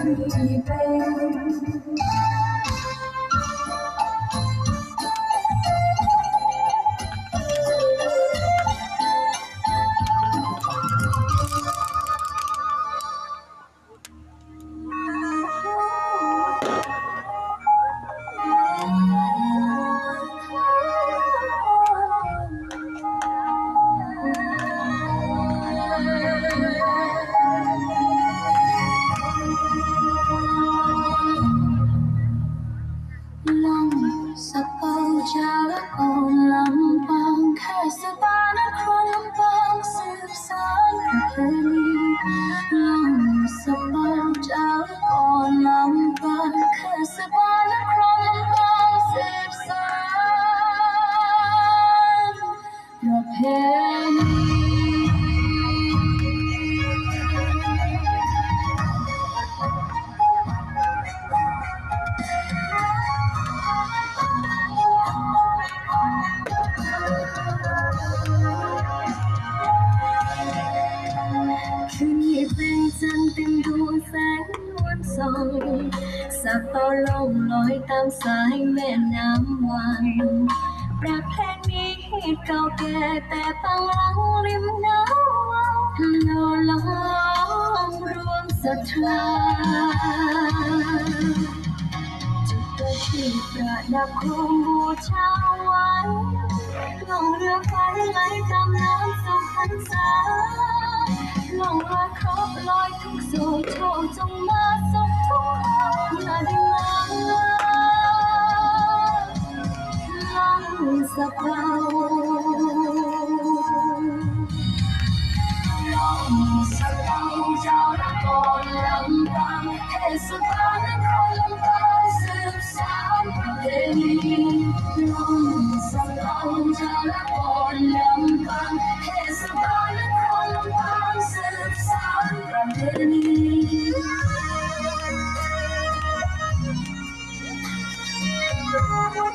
ទុកជាពេល สะเปาจากก่อนลำปางแค่สบานัครลำปางสืบสานประเพณีลองสะเปา เป็นจันเต็มดวงแสงนวันส่องสับเป่าลมลอยตามสายแม่น้ำวังประเพณีเก่าแก่แต่ปังลังริมน้ำวังโลล้อมรวมศรัทธาจุดประทีปประดับโคมบูชาไว้ล่องเรือไฟไหลตามน้ำสู่พรรษา ล่องลอยครบลอยทุกโศกโชคจงมาสุขทุกคนเมื่อได้มาลังสะเพาลองสะเปาเจ้าละก่อนลำปางเทศบาลนครลำปางสืบสานประเพณีลองสะเปาเจ้าละก่อน